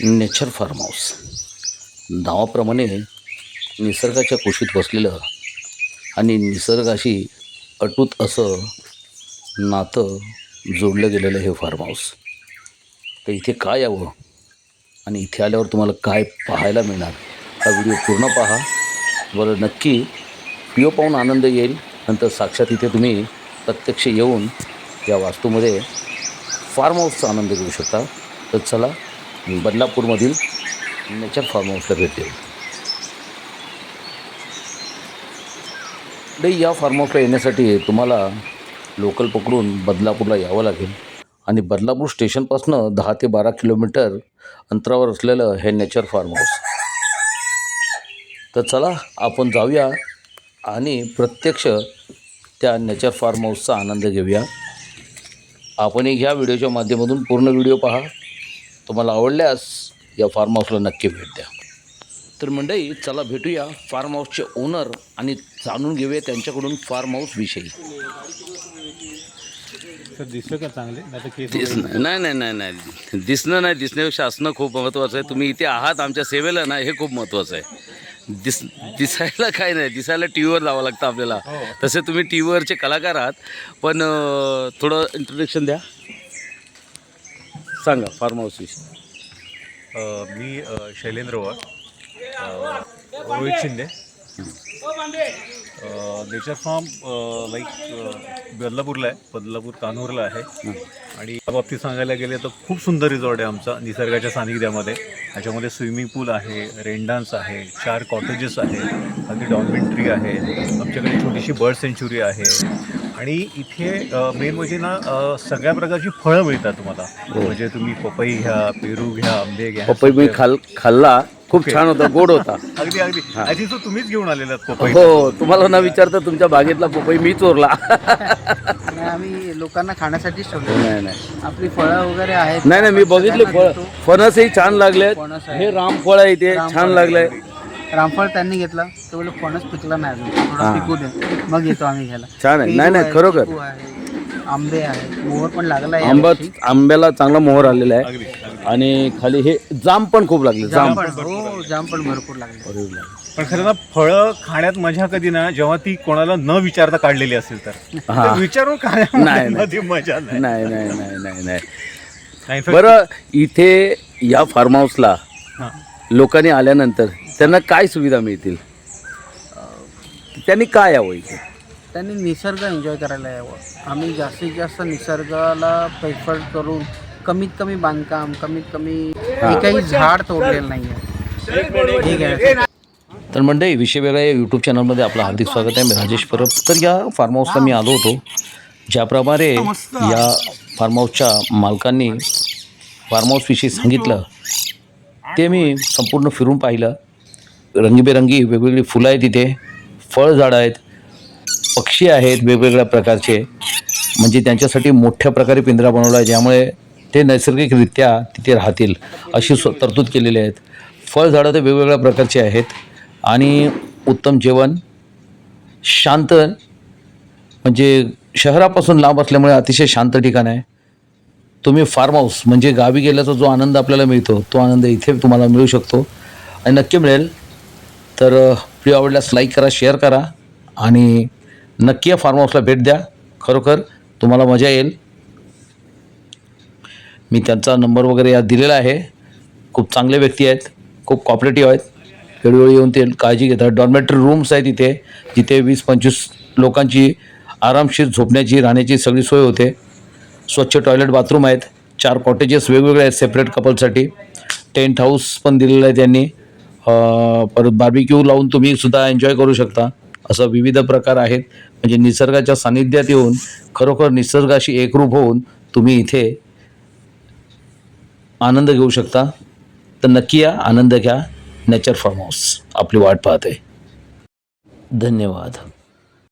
Nature form house नावाप्रमाणे निसर्गाच्या कुशीत बसलेलं आणि निसर्गाशी अटूट असं नातं जोडलं गेलेलं हे फार्म हाऊस तर इथे काय यावं आणि इथे आल्यावर तुम्हाला काय पाहायला मिळणार हा व्हिडिओ पूर्ण पहा. बरं नक्की पिओ पाहून आनंद येईल. नंतर साक्षात इथे तुम्ही प्रत्यक्ष येऊन या वास्तूमध्ये फार्म हाऊसचा आनंद घेऊ शकता. तर चला बदलापूरमधील नेचर फार्म हाऊसला भेट देऊ या फार्म हाऊसला येण्यासाठी तुम्हाला लोकल पकडून बदलापूरला यावं लागेल. आणि बदलापूर स्टेशनपासनं दहा ते बारा किलोमीटर अंतरावर असलेलं हे नेचर फार्म हाऊस. तर चला आपण जाऊया आणि प्रत्यक्ष त्या नेचर फार्म हाऊसचा आनंद घेऊया. आपणही ह्या व्हिडिओच्या माध्यमातून पूर्ण व्हिडिओ पहा. तुम्हाला आवडल्यास या फार्म हाऊसला नक्की भेट द्या. तर मंडळी चला भेटूया फार्म हाऊसचे ओनर आणि जाणून घेऊया त्यांच्याकडून फार्म हाऊस विषयी. सर दिसलं का चांगले? नाही नाही नाही नाही नाही. दिसणं नाही दिसण्यापेक्षा असणं खूप महत्त्वाचं आहे. तुम्ही इथे आहात आमच्या सेवेला ना हे खूप महत्त्वाचं आहे. दिस दिसायला काय नाही दिसायला टी व्हीवर जावं लागतं आपल्याला. तसे तुम्ही टी व्हीवरचे कलाकार आहात. पण थोडं इंट्रोडक्शन द्या. सांगा फार्म हाऊस विषयी. अ, मी अ, शैलेंद्र वाघ अ, Rohit Shinde. Nature farm like बदलापूरला आहे. बदलापूर कान्हूरला आहे. आणि या बाबतीत सांगायला गेले तर खूप सुंदर रिसॉर्ट आहे आमचा निसर्गाच्या सानिध्यामध्ये त्याच्यामध्ये स्विमिंग पूल आहे रेन डान्स आहे चार कॉटेजेस आहे अगदी डॉल्मेंट्री आहे. आमच्याकडे छोटीशी बर्ड सेंच्युरी आहे. आणि इथे मेन म्हणजे ना अ, सगळ्या प्रकारची फळं मिळतात तुम्हाला. म्हणजे तुम्ही पपई घ्या पेरू घ्या आंबे घ्या पपई मी खाल खाल्ला. खूप छान होता गोड होता. अगदी अगदी. आधी तो तुम्हीच घेऊन आलेलात पपई. हो तुम्हाला न विचारता तुमच्या बागेतला पपई मी चोरला. आम्ही लोकांना खाण्यासाठीच ठेवले नाही नाही. आपली फळं वगैरे आहेत. नाही नाही मी बघितले फळ. फणसही छान लागले फणस आहे. हे रामफळ आहे इथे. रामफळ छान लागलंय. रामफळ त्यांनी घेतला ते बोलले फणस पिकला नाही अजून. थोडा पिकू दे. मग येतो आम्ही घ्यायला. छान आहे. नाही, नाही, आहे, खरोखर. चिकू आहे, आंबे आहेत मोहर पण लागला आहे आंबा यावर्षी. आंब्याला चांगला मोहर आलेला आहे. आणि खाली हे जाम पण खूप लागले जाम जाम. पण हो जाम पण भरपूर लागले. पण खरं ना फळं खाण्यात मजा कधी ना जेव्हा ती कोणाला न विचारता काढलेली असेल तर. हा. तर विचारून नाही, खाण्यामध्ये मजा नाही. नाही नाही नाही नाही नाही. बरं इथे या फार्म हाऊसला हां. लोकांनी आल्यानंतर त्यांना काय सुविधा मिळतील? त्यांनी काय यावं इथे? त्यांनी निसर्ग एन्जॉय करायला यावं. आम्ही जास्तीत जास्त निसर्गाला प्रेफर करून कमीत कमी बांधकाम कमीत कमी एकही झाड तोडलेलं नाही आहे ठीक आहे. तर मंडळी विषय वेगळा या यूट्यूब चॅनलमध्ये आपलं हार्दिक स्वागत आहे. मी राजेश परब. तर या फार्म हाऊसला मी आलो होतो. ज्याप्रमाणे या फार्म हाऊसच्या मालकांनी फार्म हाऊसविषयी सांगितलं ते मी संपूर्ण फिरून पाहिलं. रंगीबेरंगी वेगवेगळी फुलं आहेत तिथे फळझाडं आहेत पक्षी आहेत वेगवेगळ्या प्रकारचे. म्हणजे त्यांच्यासाठी मोठ्या प्रकारे पिंजरा बनवला आहे ज्यामुळे ते नैसर्गिकरित्या तिथे राहतील अशी स्व तरतूद केलेली आहेत. फळझाडं तर वेगवेगळ्या प्रकारचे आहेत आणि उत्तम जेवण शांत म्हणजे शहरापासून लांब असल्यामुळे अतिशय शांत ठिकाण आहे. तुम्ही फार्म हाऊस म्हणजे गावी गेल्याचा जो आनंद आपल्याला मिळतो तो आनंद इथे तुम्हाला मिळू शकतो. आणि नक्की मिळेल. तर व्हिडिओ आवडल्यास लाईक करा शेअर करा आणि नक्की या फार्म हाऊसला भेट द्या. खरोखर तुम्हाला मजा येईल. मी त्यांचा नंबर वगैरे यात दिलेला आहे. खूप चांगले व्यक्ती आहेत. खूप कॉपरेटिव्ह आहेत. वेळोवेळी येऊन ते काळजी घेतात. डॉर्मेटरी रूम्स आहेत इथे. जिथे वीस पंचवीस लोकांची आरामशीर झोपण्याची राहण्याची सगळी सोय होते. स्वच्छ टॉयलेट बाथरूम आहेत. चार कॉटेजेस वेगवेगळे आहेत सेपरेट कपलसाठी टेंट हाऊस पण दिलेलं आहे त्यांनी. परत बार्बिक्यू लावून तुम्ही सुद्धा एन्जॉय करू शकता. असं विविध प्रकार आहेत. म्हणजे निसर्गाच्या सानिध्यात येऊन खरोखर निसर्गाशी एकरूप होऊन तुम्ही इथे आनंद घेऊ शकता. तर नक्की या आनंद घ्या. नेचर फार्म हाऊस आपली वाट पाहते. धन्यवाद.